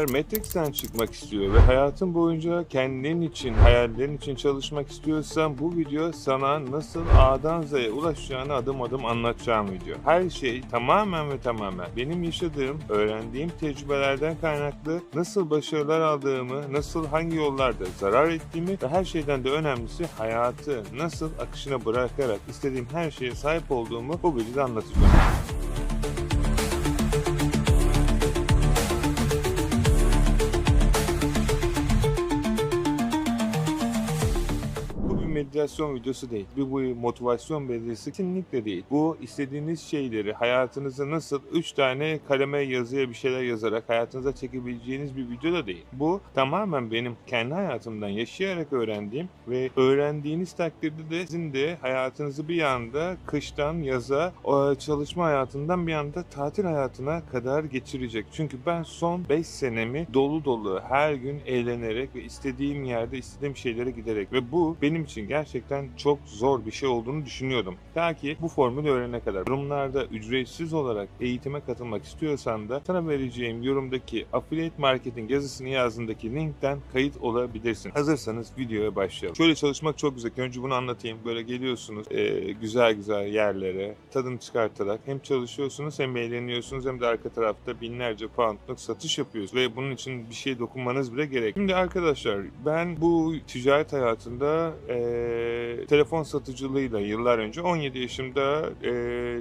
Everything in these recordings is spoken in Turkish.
Eğer Matrix'ten çıkmak istiyor ve hayatın boyunca kendin için, hayallerin için çalışmak istiyorsan bu video sana nasıl A'dan Z'ye ulaşacağını adım adım anlatacağım video. Her şey tamamen ve tamamen benim yaşadığım, öğrendiğim tecrübelerden kaynaklı nasıl başarılar aldığımı, nasıl hangi yollarda zarar ettiğimi ve her şeyden de önemlisi hayatı nasıl akışına bırakarak istediğim her şeye sahip olduğumu bu videoda anlatacağım. Meditasyon videosu değil. Bu, bu motivasyon belirtisi kesinlikle değil. Bu istediğiniz şeyleri hayatınıza nasıl 3 tane kaleme yazıya bir şeyler yazarak hayatınıza çekebileceğiniz bir video da değil. Bu tamamen benim kendi hayatımdan yaşayarak öğrendiğim ve öğrendiğiniz takdirde de sizin de hayatınızı bir anda kıştan yaza çalışma hayatından bir anda tatil hayatına kadar geçirecek. Çünkü ben son 5 senemi dolu dolu her gün eğlenerek ve istediğim yerde istediğim şeylere giderek ve bu benim için gerçekten çok zor bir şey olduğunu düşünüyordum. Ta ki bu formülü öğrenene kadar. Yorumlarda ücretsiz olarak eğitime katılmak istiyorsan da sana vereceğim yorumdaki affiliate marketing yazısını yazdığındaki linkten kayıt olabilirsin. Hazırsanız videoya başlayalım. Şöyle çalışmak çok güzel. Önce bunu anlatayım. Böyle geliyorsunuz e, güzel güzel yerlere tadını çıkartarak hem çalışıyorsunuz hem eğleniyorsunuz hem de arka tarafta binlerce poundluk satış yapıyorsunuz ve bunun için bir şey dokunmanız bile gerek. Şimdi arkadaşlar ben bu ticaret hayatında e, telefon satıcılığıyla yıllar önce 17 yaşımda e,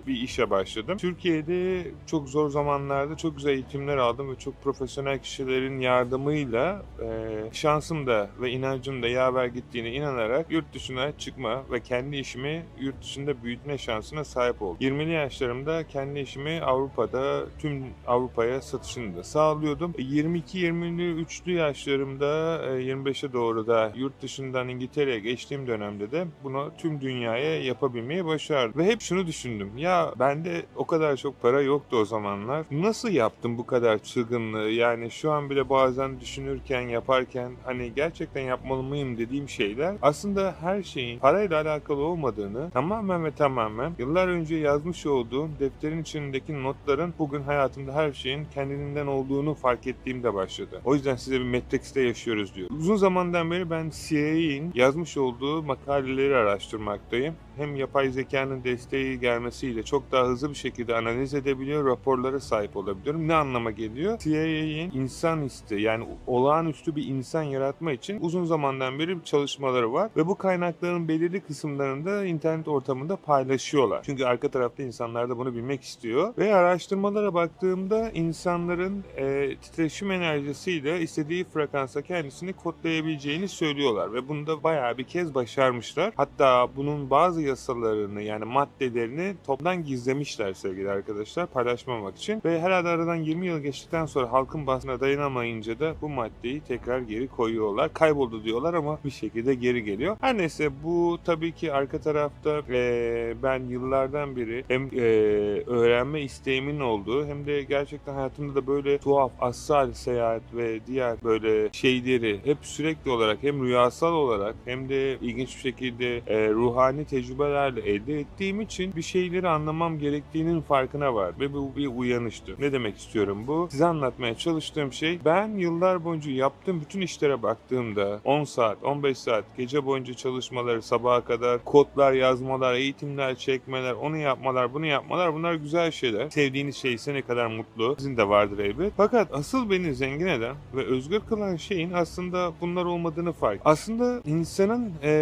bir işe başladım. Türkiye'de çok zor zamanlarda çok güzel eğitimler aldım ve çok profesyonel kişilerin yardımıyla e, şansım da ve inancım da yaver gittiğine inanarak yurt dışına çıkma ve kendi işimi yurt dışında büyütme şansına sahip oldum. 20'li yaşlarımda kendi işimi Avrupa'da tüm Avrupa'ya satışını da sağlıyordum. 22-23'lü yaşlarımda e, 25'e doğru da yurt dışından İngiltere'ye geçtiğim dönemde de bunu tüm dünyaya yapabilmeyi başardım. Ve hep şunu düşündüm. Ya bende o kadar çok para yoktu o zamanlar. Nasıl yaptım bu kadar çılgınlığı? Yani şu an bile bazen düşünürken, yaparken hani gerçekten yapmalı mıyım dediğim şeyler aslında her şeyin parayla alakalı olmadığını tamamen ve tamamen yıllar önce yazmış olduğum defterin içindeki notların bugün hayatımda her şeyin kendiliğinden olduğunu fark ettiğimde başladı. O yüzden size bir Matrix'te yaşıyoruz diyor. Uzun zamandan beri ben CIA'in yazmış olduğu makaleleri araştırmaktayım. Hem yapay zekanın desteği gelmesiyle çok daha hızlı bir şekilde analiz edebiliyor, raporlara sahip olabiliyorum. Ne anlama geliyor? CIA'in insan isti yani olağanüstü bir insan yaratma için uzun zamandan beri çalışmaları var ve bu kaynakların belirli kısımlarını da internet ortamında paylaşıyorlar. Çünkü arka tarafta insanlar da bunu bilmek istiyor. Ve araştırmalara baktığımda insanların e, titreşim enerjisiyle istediği frekansa kendisini kodlayabileceğini söylüyorlar ve bunu da bayağı bir kez başarmışlar. Hatta bunun bazı yasalarını yani maddelerini toptan gizlemişler sevgili arkadaşlar paylaşmamak için ve herhalde aradan 20 yıl geçtikten sonra halkın basına dayanamayınca da bu maddeyi tekrar geri koyuyorlar. Kayboldu diyorlar ama bir şekilde geri geliyor. Her neyse bu tabii ki arka tarafta e, ben yıllardan beri hem e, öğrenme isteğimin olduğu hem de gerçekten hayatımda da böyle tuhaf, astral seyahat ve diğer böyle şeyleri hep sürekli olarak hem rüyasal olarak hem de ilginç bir şekilde e, ruhani tecrübelerle elde ettiğim için bir şeyleri anlamam gerektiğinin farkına var ve bu bir uyanıştı. Ne demek istiyorum bu? Size anlatmaya çalıştığım şey ben yıllar boyunca yaptığım bütün işlere baktığımda 10 saat, 15 saat gece boyunca çalışmaları sabaha kadar kodlar yazmalar, eğitimler çekmeler, onu yapmalar, bunu yapmalar bunlar güzel şeyler. Sevdiğiniz şey ise ne kadar mutlu. Sizin de vardır elbet. Fakat asıl beni zengin eden ve özgür kılan şeyin aslında bunlar olmadığını fark. Aslında insanın eee,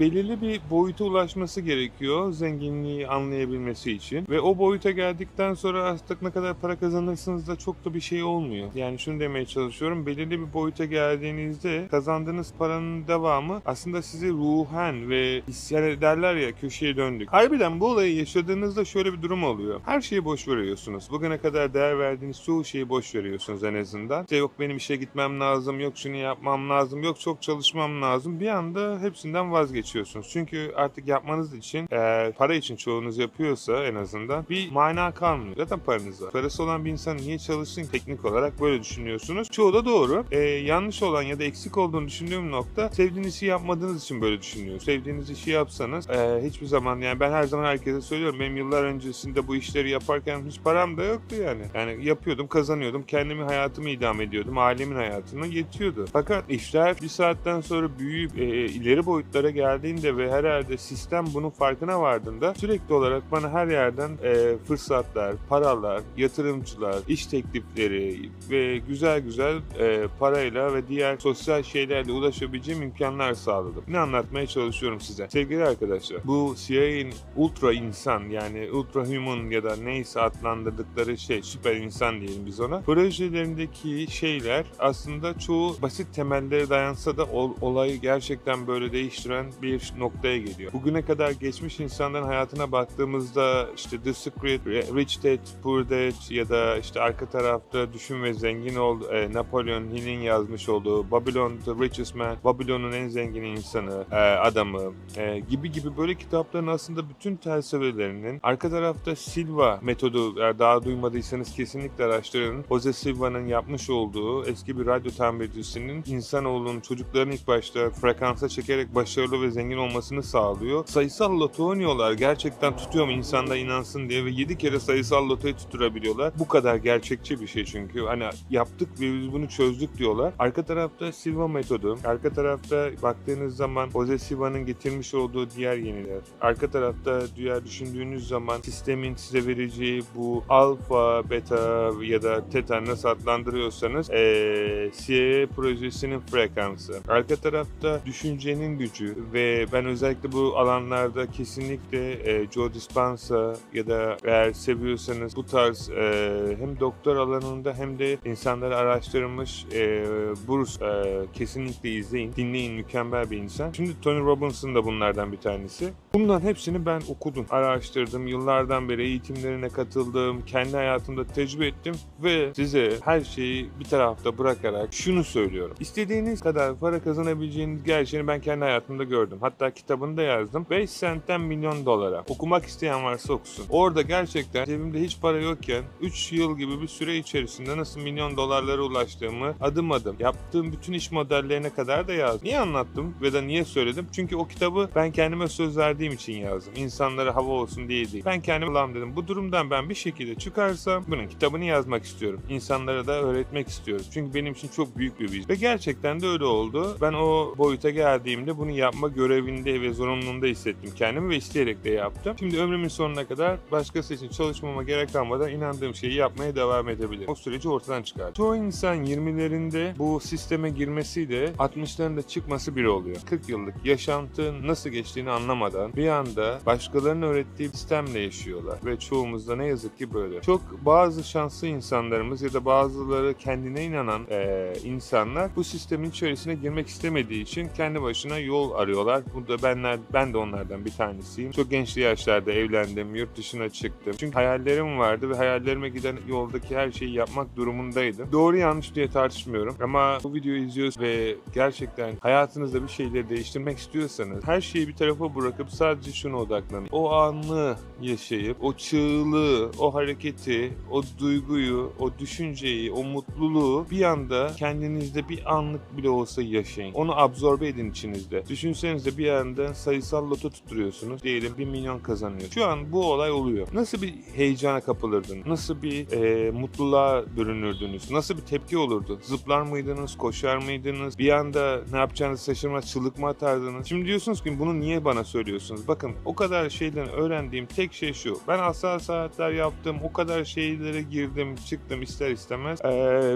belirli bir boyuta ulaşması gerekiyor zenginliği anlayabilmesi için. Ve o boyuta geldikten sonra artık ne kadar para kazanırsınız da çok da bir şey olmuyor. Yani şunu demeye çalışıyorum. Belirli bir boyuta geldiğinizde kazandığınız paranın devamı aslında sizi ruhen ve isyan ederler ya köşeye döndük. Harbiden bu olayı yaşadığınızda şöyle bir durum oluyor. Her şeyi boş veriyorsunuz. Bugüne kadar değer verdiğiniz çoğu şeyi boş veriyorsunuz en azından. İşte yok benim işe gitmem lazım, yok şunu yapmam lazım, yok çok çalışmam lazım. Bir anda hepsinden vazgeçiyorsunuz. Çünkü artık yapmanız için eğer para için çoğunuz yapıyorsa en azından bir mana kalmıyor. Zaten paranız var. Parası olan bir insan niye çalışsın teknik olarak böyle düşünüyorsunuz. Çoğu da doğru. Ee, yanlış olan ya da eksik olduğunu düşündüğüm nokta sevdiğiniz işi yapmadığınız için böyle düşünüyorsunuz. Sevdiğiniz işi yapsanız e, hiçbir zaman yani ben her zaman herkese söylüyorum benim yıllar öncesinde bu işleri yaparken hiç param da yoktu yani. Yani yapıyordum, kazanıyordum. Kendimi hayatımı idame ediyordum. Ailemin hayatını yetiyordu. Fakat işler bir saatten sonra büyüyüp e, ileri boyutlara geldiğinde ve herhalde sistem bunun farkına vardığında sürekli olarak bana her yerden e, fırsatlar, paralar, yatırımcılar, iş teklifleri ve güzel güzel e, parayla ve diğer sosyal şeylerle ulaşabileceğim imkanlar sağladım. Ne anlatmaya çalışıyorum size? Sevgili arkadaşlar, bu CIA'nin ultra insan yani ultra human ya da neyse adlandırdıkları şey, süper insan diyelim biz ona. Projelerindeki şeyler aslında çoğu basit temellere dayansa da ol- olayı gerçekten böyle değiştiren bir noktaya geliyor. Bugüne kadar geçmiş insanların hayatına baktığımızda işte The Secret, Rich Dad, Poor Dad ya da işte arka tarafta Düşün ve Zengin Ol, e, Napolyon Hill'in yazmış olduğu Babylon The Richest Man, Babylon'un en zengin insanı, e, adamı e, gibi gibi böyle kitapların aslında bütün felsefelerinin arka tarafta Silva metodu eğer daha duymadıysanız kesinlikle araştırın. Jose Silva'nın yapmış olduğu eski bir radyo tamircisinin insanoğlunun çocukların ilk başta frekansa çekerek başarılı ve zengin olmasını sağlıyor. Sayısal loto oynuyorlar. Gerçekten tutuyor mu insanlar inansın diye ve 7 kere sayısal lotoyu tutturabiliyorlar. Bu kadar gerçekçi bir şey çünkü. Hani yaptık ve biz bunu çözdük diyorlar. Arka tarafta Silva metodu. Arka tarafta baktığınız zaman Jose Silva'nın getirmiş olduğu diğer yeniler. Arka tarafta diğer düşündüğünüz zaman sistemin size vereceği bu alfa, beta ya da teta nasıl adlandırıyorsanız ee, CIA projesinin frekansı. Arka tarafta düşüncenin gücü ve ben özellikle bu alanlarda kesinlikle e, Joe Dispenza ya da eğer seviyorsanız bu tarz e, hem doktor alanında hem de insanları araştırmış e, Bruce e, kesinlikle izleyin, dinleyin mükemmel bir insan. Şimdi Tony Robbins'ın da bunlardan bir tanesi. Bunların hepsini ben okudum, araştırdım, yıllardan beri eğitimlerine katıldım, kendi hayatımda tecrübe ettim ve size her şeyi bir tarafta bırakarak şunu söylüyorum. İstediğiniz kadar para kazanabileceğiniz gerçeğini ben kendi hayatımda gördüm. Hatta kitabını da yazdım. 5 sentten milyon dolara. Okumak isteyen varsa okusun. Orada gerçekten cebimde hiç para yokken 3 yıl gibi bir süre içerisinde nasıl milyon dolarlara ulaştığımı adım adım yaptığım bütün iş modellerine kadar da yazdım. Niye anlattım ve da niye söyledim? Çünkü o kitabı ben kendime söz verdiğim için yazdım. İnsanlara hava olsun diye değil. Ben kendime Allah'ım dedim bu durumdan ben bir şekilde çıkarsam bunun kitabını yazmak istiyorum. İnsanlara da öğretmek istiyorum. Çünkü benim için çok büyük bir vizyon. Ve gerçekten de öyle oldu. Ben o boyuta geldiğimde bunu yapma görevinde ve zorunluluğunda hissettim kendimi ve isteyerek de yaptım. Şimdi ömrümün sonuna kadar başkası için çalışmama gerek kalmadan inandığım şeyi yapmaya devam edebilirim. O süreci ortadan çıkardım. Çoğu insan 20'lerinde bu sisteme girmesiyle 60'larında çıkması bir oluyor. 40 yıllık yaşantı nasıl geçtiğini anlamadan bir anda başkalarının öğrettiği sistemle yaşıyorlar ve çoğumuz da ne yazık ki böyle. Çok bazı şanslı insanlarımız ya da bazıları kendine inanan eee, insanlar bu sistemin içerisine girmek istemediği için kendi başına yol arıyorlar. Bu da benler, ben de onlardan bir tanesiyim. Çok genç yaşlarda evlendim, yurt dışına çıktım. Çünkü hayallerim vardı ve hayallerime giden yoldaki her şeyi yapmak durumundaydım. Doğru yanlış diye tartışmıyorum ama bu videoyu izliyorsunuz ve gerçekten hayatınızda bir şeyleri değiştirmek istiyorsanız her şeyi bir tarafa bırakıp sadece şuna odaklanın. O anı yaşayıp o çığlığı, o hareketi, o duyguyu, o düşünceyi, o mutluluğu bir anda kendinizde bir anlık bile olsa yaşayın. Onu absorbe edin içinizde. Düşünsenize bir anda sayısal loto tutturuyorsunuz. Diyelim 1 milyon kazanıyor. Şu an bu olay oluyor. Nasıl bir heyecana kapılırdınız? Nasıl bir e, mutluluğa bürünürdünüz? Nasıl bir tepki olurdu? Zıplar mıydınız? Koşar mıydınız? Bir anda ne yapacağınızı şaşırmaz çığlık mı atardınız? Şimdi diyorsunuz ki bunu niye bana söylüyorsunuz? Bakın o kadar şeyden öğrendiğim tek şey şu. Ben asal saatler yaptım. O kadar şeylere girdim, çıktım ister istemez. Ee,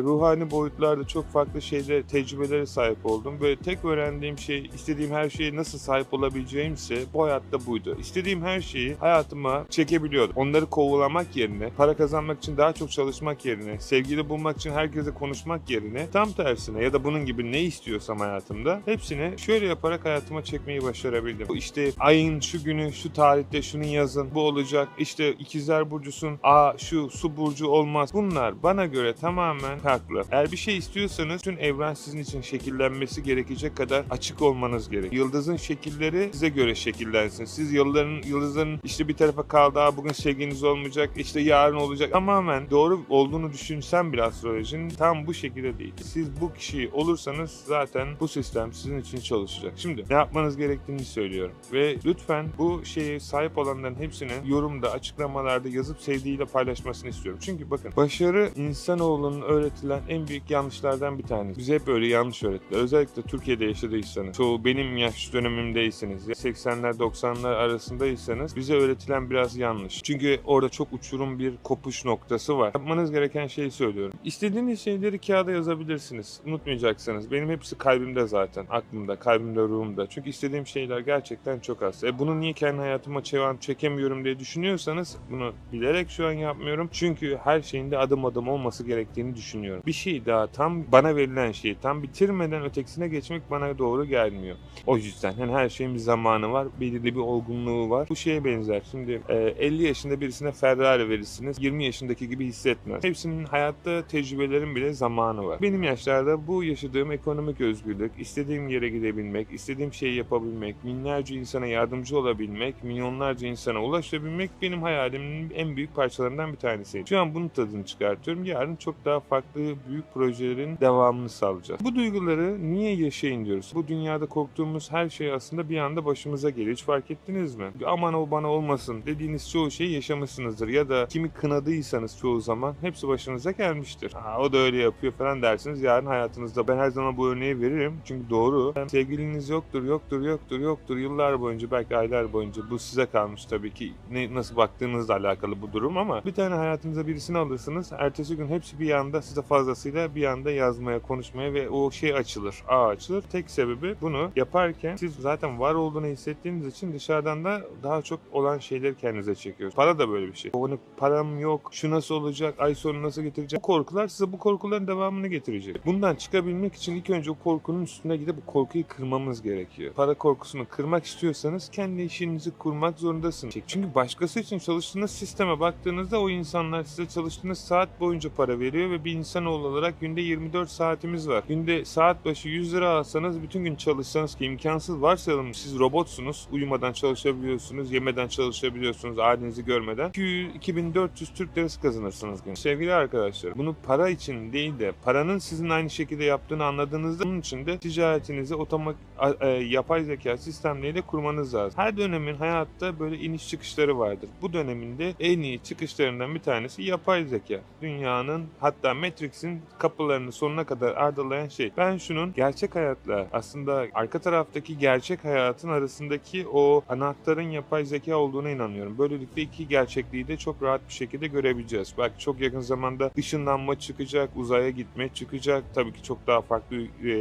ruhani boyutlarda çok farklı şeylere, tecrübelere sahip oldum. Böyle tek öğrendiğim şey istediğim her şeye nasıl sahip olabileceğimse bu hayatta buydu. İstediğim her şeyi hayatıma çekebiliyordum. Onları kovalamak yerine, para kazanmak için daha çok çalışmak yerine, sevgili bulmak için herkese konuşmak yerine tam tersine ya da bunun gibi ne istiyorsam hayatımda hepsini şöyle yaparak hayatıma çekmeyi başarabildim. İşte ayın şu günü, şu tarihte şunun yazın, bu olacak. İşte ikizler burcusun, aa şu su burcu olmaz. Bunlar bana göre tamamen farklı. Eğer bir şey istiyorsanız tüm evren sizin için şekillenmesi gerekecek kadar açık olmanız gerek. Yıldızın şekilleri size göre şekillensin. Siz yıldızların, yıldızların işte bir tarafa kaldı, bugün sevginiz olmayacak, işte yarın olacak. Tamamen doğru olduğunu düşünsen bile astrolojinin tam bu şekilde değil. Siz bu kişi olursanız zaten bu sistem sizin için çalışacak. Şimdi ne yapmanız gerektiğini söylüyorum. Ve lütfen bu şeye sahip olanların hepsini yorumda, açıklamalarda yazıp sevdiğiyle paylaşmasını istiyorum. Çünkü bakın başarı insanoğlunun öğretilen en büyük yanlışlardan bir tanesi. Bize hep öyle yanlış öğrettiler. Özellikle Türkiye'de yaşadıysanız, çoğu benim yaş dönemimdeyseniz, 80'ler 90'lar arasındaysanız bize öğretilen biraz yanlış. Çünkü orada çok uçurum bir kopuş noktası var. Yapmanız gereken şeyi söylüyorum. İstediğiniz şeyleri kağıda yazabilirsiniz. Unutmayacaksınız. Benim hepsi kalbimde zaten. Aklımda, kalbimde, ruhumda. Çünkü istediğim şeyler gerçekten çok az. E bunu niye kendi hayatıma çevan çekemiyorum diye düşünüyorsanız bunu bilerek şu an yapmıyorum. Çünkü her şeyin de adım adım olması gerektiğini düşünüyorum. Bir şey daha tam bana verilen şeyi tam bitirmeden ötekisine geçmek bana doğru gelmiyor. O yüzden hani her şeyin bir zamanı var. Belirli bir olgunluğu var. Bu şeye benzer. Şimdi e, 50 yaşında birisine Ferrari verirsiniz. 20 yaşındaki gibi hissetmez. Hepsinin hayatta tecrübelerin bile zamanı var. Benim yaşlarda bu yaşadığım ekonomik özgürlük, istediğim yere gidebilmek, istediğim şeyi yapabilmek, binlerce insana yardımcı olabilmek, milyonlarca insana ulaşabilmek benim hayalimin en büyük parçalarından bir tanesiydi. Şu an bunun tadını çıkartıyorum. Yarın çok daha farklı büyük projelerin devamını sağlayacağız. Bu duyguları niye yaşayın diyoruz. Bu dünyada korktuğumuz her şey aslında bir anda başımıza geliyor. Hiç fark ettiniz mi? Aman o bana olmasın dediğiniz çoğu şeyi yaşamışsınızdır. Ya da kimi kınadıysanız çoğu zaman hepsi başınıza gelmiştir. Ha, o da öyle yapıyor falan dersiniz. Yarın hayatınızda ben her zaman bu örneği veririm. Çünkü doğru. Sevgiliniz yoktur, yoktur, yoktur, yoktur. Yıllar boyunca belki aylar boyunca bu size kalmış tabii ki. Ne, nasıl baktığınızla alakalı bu durum ama bir tane hayatınıza birisini alırsınız. Ertesi gün hepsi bir anda size fazlasıyla bir anda yazmaya, konuşmaya ve o şey açılır. Ağ açılır. Tek sebebi bunu yaparken siz zaten var olduğunu hissettiğiniz için dışarıdan da daha çok olan şeyleri kendinize çekiyorsunuz. Para da böyle bir şey. Onu param yok, şu nasıl olacak, ay sonu nasıl getirecek. Bu korkular size bu korkuların devamını getirecek. Bundan çıkabilmek için ilk önce o korkunun üstüne gidip bu korkuyu kırmamız gerekiyor. Para korkusunu kırmak istiyorsanız kendi işinizi kurmak zorundasınız. Çünkü başkası için çalıştığınız sisteme baktığınızda o insanlar size çalıştığınız saat boyunca para veriyor ve bir insanoğlu olarak günde 24 saatimiz var. Günde saat başı 100 lira alsanız bütün gün çalışsanız ki imkansız varsayalım siz robotsunuz. Uyumadan çalışabiliyorsunuz, yemeden çalışabiliyorsunuz, ailenizi görmeden. 2400 Türk lirası kazanırsınız gün. Sevgili arkadaşlar bunu para için değil de paranın sizin aynı şekilde yaptığını anladığınızda bunun için de ticaretinizi otomatik e, yapay zeka sistemleriyle kurmanız lazım. Her dönemin hayatta böyle iniş çıkışları vardır. Bu döneminde en iyi çıkışlarından bir tanesi yapay zeka. Dünyanın hatta Matrix'in kapılarını sonuna kadar ardalayan şey. Ben şunun gerçek hayatla aslında arka taraftaki gerçek hayatın arasındaki o anahtarın yapay zeka olduğuna inanıyorum. Böylelikle iki gerçekliği de çok rahat bir şekilde görebileceğiz. Belki çok yakın zamanda ışınlanma çıkacak, uzaya gitme çıkacak. Tabii ki çok daha farklı e,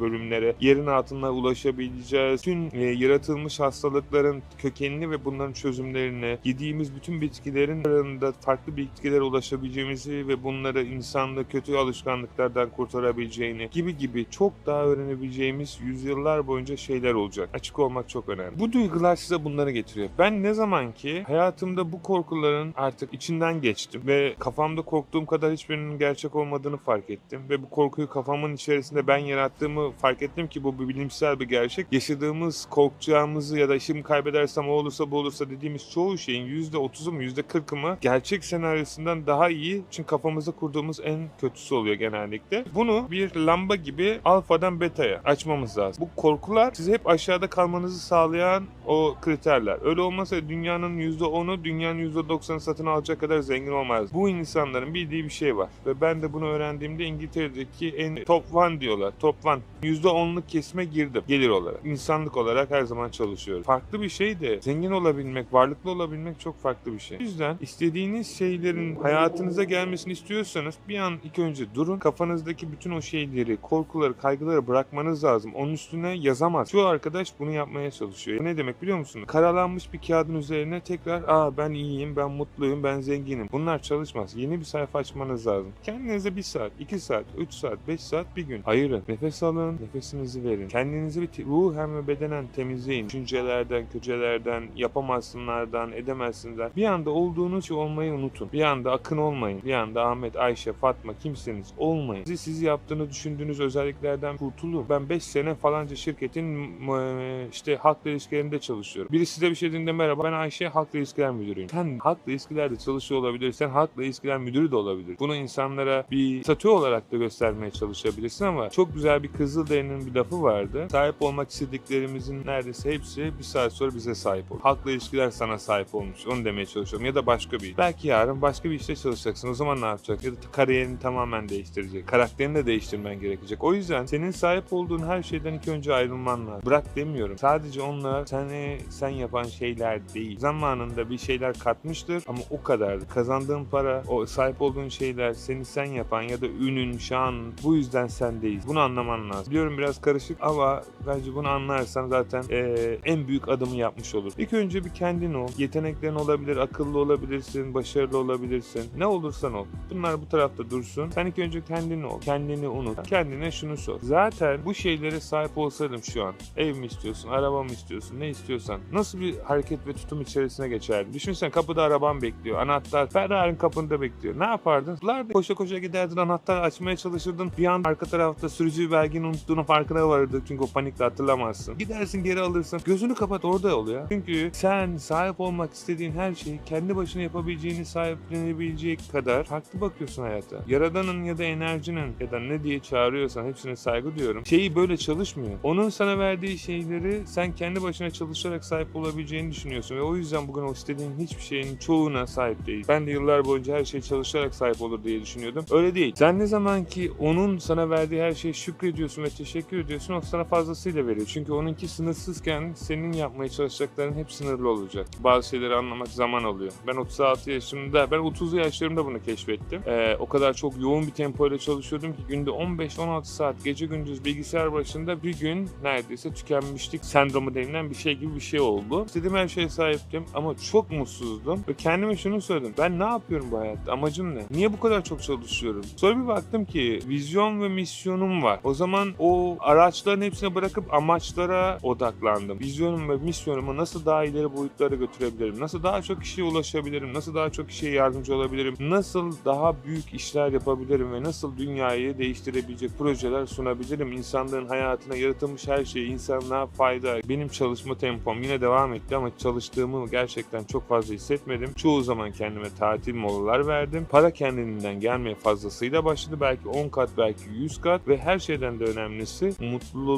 bölümlere, yerin altına ulaşabileceğiz. Tüm e, yaratılmış hastalıkların kökenini ve bunların çözümlerini, yediğimiz bütün bitkilerin arasında farklı bitkilere ulaşabileceğimizi ve bunları insanlığı kötü alışkanlıklardan kurtarabileceğini gibi gibi çok daha öğrenebileceğimiz yüzyıllar boyunca şeyler olacak. Açık olmak çok önemli. Bu duygular size bunları getiriyor. Ben ne zaman ki hayatımda bu korkuların artık içinden geçtim ve kafamda korktuğum kadar hiçbirinin gerçek olmadığını fark ettim ve bu korkuyu kafamın içerisinde ben yarattığımı fark ettim ki bu bir bilimsel bir gerçek. Yaşadığımız, korkacağımızı ya da işimi kaybedersem o olursa bu olursa dediğimiz çoğu şeyin %30'u mu %40'ı mı gerçek senaryosundan daha iyi çünkü kafamızda kurduğumuz en kötüsü oluyor genellikle. Bunu bir lamba gibi alfadan beta'ya açmamız lazım. Bu korkular sizi hep aşağıda kalmanızı sağlayan o kriterler. Öyle olmasa dünyanın %10'u dünyanın %90'ı satın alacak kadar zengin olmaz. Bu insanların bildiği bir şey var. Ve ben de bunu öğrendiğimde İngiltere'deki en top 1 diyorlar. Top 1. %10'luk kesime girdim. Gelir olarak. İnsanlık olarak her zaman çalışıyorum. Farklı bir şey de zengin olabilmek, varlıklı olabilmek çok farklı bir şey. O yüzden istediğiniz şeylerin hayatınıza gelmesini istiyorsanız bir an ilk önce durun. Kafanızdaki bütün o şeyleri, korkuları, kaygıları bırakmanız lazım. Onun üstüne yazamaz. Şu arkadaş bunu yapmaya çalışıyor. Ne demek biliyor musunuz? Karalanmış bir kağıdın üzerine tekrar aa ben iyiyim, ben mutluyum, ben zenginim. Bunlar çalışmaz. Yeni bir sayfa açmanız lazım. Kendinize bir saat, iki saat, üç saat, beş saat, bir gün ayırın. Nefes alın, nefesinizi verin. Kendinize kendinizi bir ruhen ve bedenen temizleyin. Düşüncelerden, köcelerden, yapamazsınlardan, edemezsinizden. Bir anda olduğunuz şey olmayı unutun. Bir anda Akın olmayın. Bir anda Ahmet, Ayşe, Fatma kimseniz olmayın. Sizi sizi yaptığını düşündüğünüz özelliklerden kurtulun. Ben 5 sene falanca şirketin m- işte halkla ilişkilerinde çalışıyorum. Biri size bir şey dediğinde merhaba ben Ayşe halkla ilişkiler müdürüyüm. Sen halkla ilişkilerde çalışıyor olabilirsin. Halkla ilişkiler müdürü de olabilir. Bunu insanlara bir statü olarak da göstermeye çalışabilirsin ama çok güzel bir Kızılderili'nin bir lafı vardı. Sahip olmak istediklerimizin neredeyse hepsi bir saat sonra bize sahip olur. Halkla ilişkiler sana sahip olmuş. Onu demeye çalışıyorum. Ya da başka bir. Belki yarın başka bir işte çalışacaksın. O zaman ne yapacaksın? Ya da kariyerini tamamen değiştirecek. Karakterini de değiştirmen gerekecek. O yüzden senin sahip olduğun her şeyden ilk önce ayrılman lazım. Bırak demiyorum. Sadece onlar seni sen yapan şeyler değil. Zamanında bir şeyler katmıştır ama o kadar. Kazandığın para, o sahip olduğun şeyler seni sen yapan ya da ünün, şan bu yüzden sendeyiz. Bunu anlaman lazım. Biliyorum biraz karışık ama bence bunu anlarsan zaten eee, en büyük adımı yapmış olur. İlk önce bir kendin ol. Yeteneklerin olabilir, akıllı olabilirsin, başarılı olabilirsin. Ne olursan ol. Bunlar bu tarafta dursun. Sen ilk önce kendin ol. Kendini unut. Kendine şunu sor. Zaten bu şeylere sahip olsaydım şu an. Ev mi istiyorsun, araba mı istiyorsun, ne istiyorsan. Nasıl bir hareket ve tutum içerisine geçerdin? Düşünsen kapıda araban bekliyor. Anahtar Ferrari'nin kapında bekliyor. Ne yapardın? Larda koşa koşa giderdin anahtar açmaya çalışırdın. Bir an arka tarafta sürücü belgeni unuttuğunu farkına varırdın. Çünkü o panikle hatırlamazsın. Gidersin geri alırsın. Gözünü kapat orada ol ya. Çünkü sen sahip olmak istediğin her şeyi kendi başına yapabileceğini sahiplenebilecek kadar farklı bakıyorsun hayata. Yaradanın ya da enerjinin ya da ne diye çağırıyorsan hepsine saygı duyuyorum. Şeyi böyle çalışmıyor. Onun sana verdiği şeyleri sen kendi başına çalışarak sahip olabileceğini düşünüyorsun ve o yüzden bugün o istediğin hiçbir şeyin çoğuna sahip değil. Ben de yıllar boyunca her şeye çalışarak sahip olur diye düşünüyordum. Öyle değil. Sen ne zaman ki onun sana verdiği her şeye şükrediyorsun ve teşekkür ediyorsun o sana fazlasıyla veriyor. Çünkü onunki sınırsızken senin yapmaya çalışacakların hep sınırlı olacak. Bazı şeyleri anlamak zaman alıyor. Ben 36 yaşımda, ben 30'lu yaşlarımda bunu keşfettim. Ee, o kadar çok yoğun bir tempoyla çalışıyordum ki günde 15-16 saat gece gündüz bilgisayar başında bir gün neredeyse tükenmişlik sendromu denilen bir şey gibi bir şey oldu. İstediğim her şeye sahiptim ama çok mutsuzdum ve kendime şunu söyledim. Ben ne yapıyorum bu hayatta? Amacım ne? Niye bu kadar çok çalışıyorum? Sonra bir baktım ki vizyon ve misyonum var. O zaman o araçların hepsini bırakıp amaçlara odaklandım. Vizyonum ve misyonumu nasıl daha ileri boyutlara götürebilirim? Nasıl daha çok kişiye ulaşabilirim? Nasıl daha çok kişiye yardımcı olabilirim? Nasıl daha büyük işler yapabilirim ve nasıl dünyayı değiştirebilecek projeler sunabilirim? İnsanlığın hayatına yaratılmış her şey insanlığa fayda. Benim çalışma tempom yine devam etti ama çalıştığımı gerçekten çok fazla hissetmedim. Çoğu zaman kendime tatil molalar verdim. Para kendiliğinden gelmeye fazlasıyla başladı. Belki 10 kat, belki 100 kat ve her şeyden de önemlisi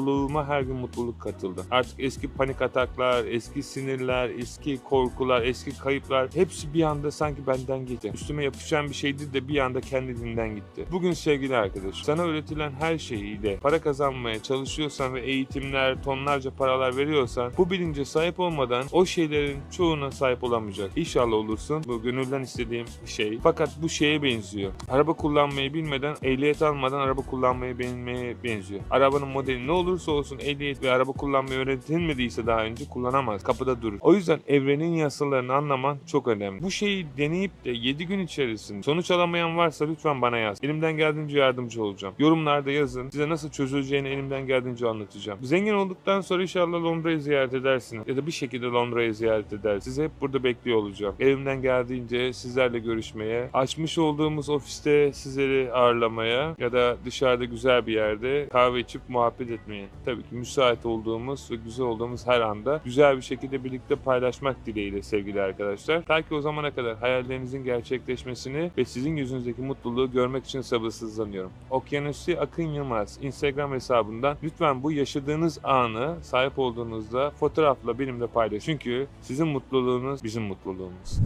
mutluluğuma her gün mutluluk katıldı. Artık eski panik ataklar, eski sinirler, eski korkular, eski kayıplar hepsi bir anda sanki benden gitti. Üstüme yapışan bir şeydi de bir anda kendiliğinden gitti. Bugün sevgili arkadaş, sana öğretilen her şeyiyle para kazanmaya çalışıyorsan ve eğitimler, tonlarca paralar veriyorsan bu bilince sahip olmadan o şeylerin çoğuna sahip olamayacak. İnşallah olursun. Bu gönülden istediğim şey. Fakat bu şeye benziyor. Araba kullanmayı bilmeden, ehliyet almadan araba kullanmayı bilmeye benziyor. Arabanın modeli ne olursa olsun ehliyet ve araba kullanmayı öğretilmediyse daha önce kullanamaz. Kapıda durur. O yüzden evrenin yasalarını anlaman çok önemli. Bu şeyi deneyip de 7 gün içerisinde sonuç alamayan varsa lütfen bana yaz. Elimden geldiğince yardımcı olacağım. Yorumlarda yazın. Size nasıl çözüleceğini elimden geldiğince anlatacağım. Zengin olduktan sonra inşallah Londra'yı ziyaret edersiniz. Ya da bir şekilde Londra'yı ziyaret eder. Sizi hep burada bekliyor olacağım. Elimden geldiğince sizlerle görüşmeye, açmış olduğumuz ofiste sizleri ağırlamaya ya da dışarıda güzel bir yerde kahve içip muhabbet etmeye. Tabii ki müsait olduğumuz ve güzel olduğumuz her anda güzel bir şekilde birlikte paylaşmak dileğiyle sevgili arkadaşlar. Ta ki o zamana kadar hayallerinizin gerçekleşmesini ve sizin yüzünüzdeki mutluluğu görmek için sabırsızlanıyorum. Okyanusi Akın Yılmaz Instagram hesabından lütfen bu yaşadığınız anı sahip olduğunuzda fotoğrafla benimle paylaşın. Çünkü sizin mutluluğunuz bizim mutluluğumuz.